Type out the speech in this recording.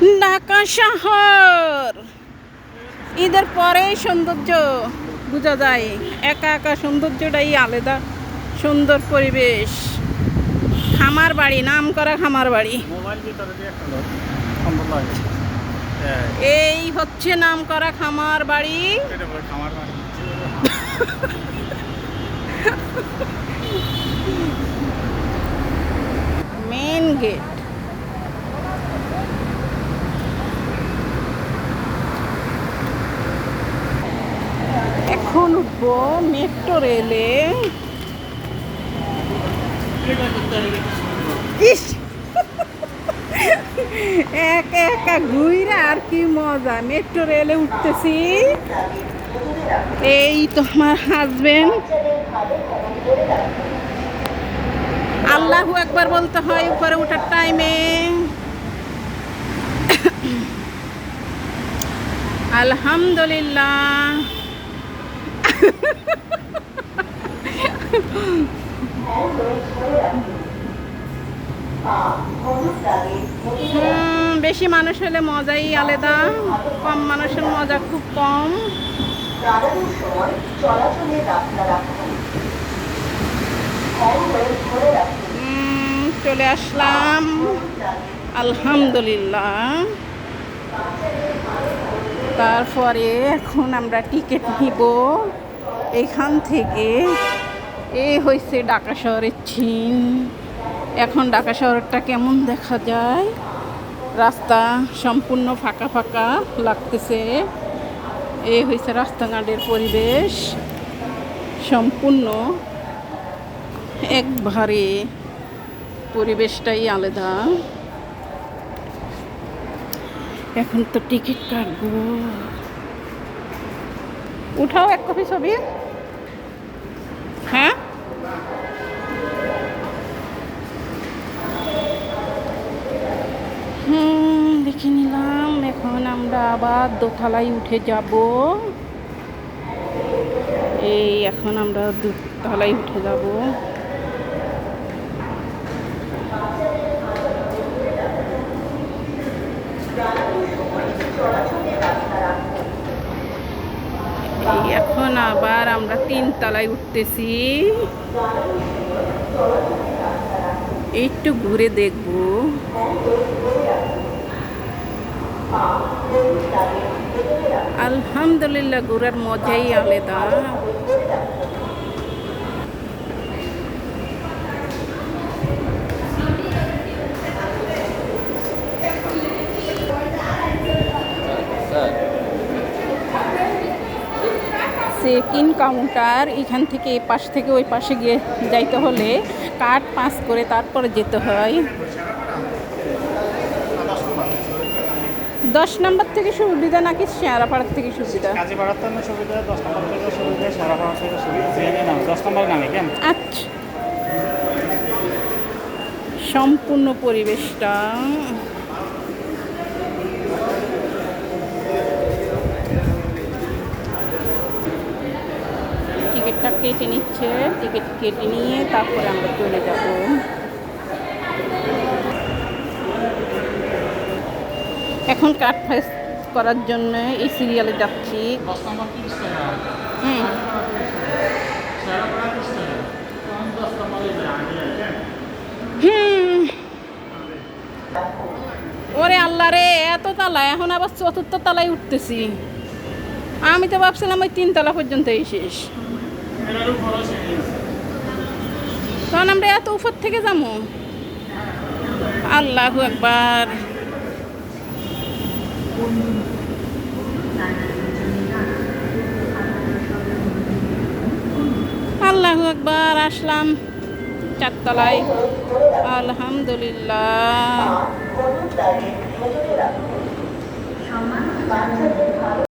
ঢাকা শহর। ঈদের পরেই সৌন্দর্য বোঝা যায়। একা একা সৌন্দর্যটাই আলাদা সুন্দর পরিবেশ। খামার বাড়ি নাম করা খামার বাড়ি। হ্যাঁ, এই হচ্ছে নাম করা খামার বাড়ি। Main gate. এখন উঠবো? মেট্রো রেলে ইস! একা একা ঘুইরা আর কি মজা। মেট্রো রেলে উঠতেছি। এই তো আমার হাজবেন্ড আল্লাহু একবার বলতে হয় উপরে ওঠার টাইমে আলহামদুলিল্লাহ। হুম, বেশি মানুষ হলে মজাই আলাদা। কম মানুষের মজা খুব কম। চলে আসলাম। আলহামদুলিল্লাহ। তারপরে এখন আমরা টিকিট নিব। এখান থেকে এই হয়েছে ঢাকা শহরের ছিন এখন ঢাকা শহরটা কেমন দেখা যায়? রাস্তা সম্পূর্ণ ফাঁকা ফাঁকা লাগতেছে। এই হয়েছে রাস্তাঘাটের পরিবেশ। সম্পূর্ণ একবারে পরিবেশটাই আলাদা। এখন তো টিকিট কাটবো। উঠাও এক কপি ছবি। হ্যাঁ? হুম, দেখে নিলাম। এখন আমরা আবার দোতলায় উঠে যাব। এই এখন আমরা দোতলায় উঠে যাব। এখন আবার আমরা তিন তলায় উঠতেছি। একটু ঘুরে দেখব। আলহামদুলিল্লাহ ঘুরার মজাই আলাদা। চেক ইন কাউন্টার এখান থেকে এই পাশ থেকে ওই পাশে গিয়ে যাইতে হলে কার্ড পাস করে তারপরে যেতে হয়। দশ নম্বর থেকে সুবিধা নাকি শেয়ারাপাড়ার থেকে সুবিধা? কাজে সুবিধা দশ নম্বর থেকে সুবিধা সারা থেকে সুবিধা। দশ নম্বর নামে কেন? আচ্ছা। সম্পূর্ণ পরিবেশটা কেটে নিচ্ছে টিকিট কেটে নিয়ে তারপরে আমরা চলে যাব। এখন কার্ড ফেস করার জন্য এই সিরিয়ালে যাচ্ছি। হুম। হুম। ওরে আল্লাহ রে, এত তালা, এখন আবার চতুর্থ তালায় উঠতেছি। আমি তো ভাবছিলাম ওই তিনতলা পর্যন্ত এই শেষ। তখন আমরা এত উপর থেকে যাব? আল্লাহ একবার আল্লাহ একবার আসলাম চারতলায়। আলহামদুলিল্লাহ।